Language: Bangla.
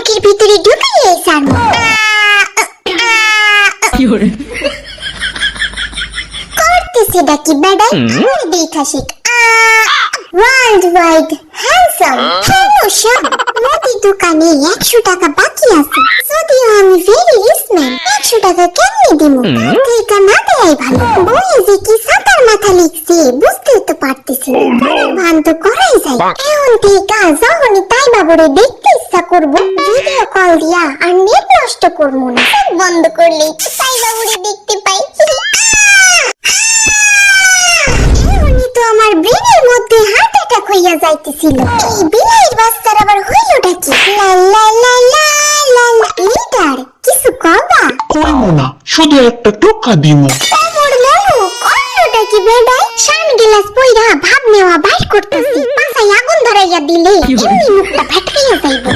মুখের ভিতরে ঢুকিয়ে সারমু করতেছে ডাকি বেড়াই আমার দেখা শিখ ওয়ার্ল্ড ওয়াইড হ্যান্ডসাম মুদি দোকানে একশো টাকা বাকি আছে। যদিও আমি ভেরি একশো টাকা কেমনে দিমু? থেকে না দেয়াই ভালো। বইয়ে যে কি সাতার মাথা লিখছে বুঝতে তো পারতেছি। না ভান তো করাই যায়। এখন থেকে যখনই তাই বাবুরে দেখতে ইচ্ছা করব দিয়া আর নেট নষ্ট করব না। বন্ধ করলেই তো বাবুরে দেখতে পাই। তো আমার ব্রেনের মধ্যে হার্ট অ্যাটাক হইয়া যাইতেছিল। এই বিলাইয়ের বাচ্চার আবার হইলটা কি? লা লা লা লা লা লা লিডার কিছু কবা কইমো না শুধু একটা টোকা দিমু। ওমর মনু কল্লটা কি বেডাই? শান গিলাস পইরা ভাব নেওয়া বাইর করতেছি পাছায় আগুন ধরাইয়া দিলে এমনি মুখটা ফেটকাইয়া যাইব।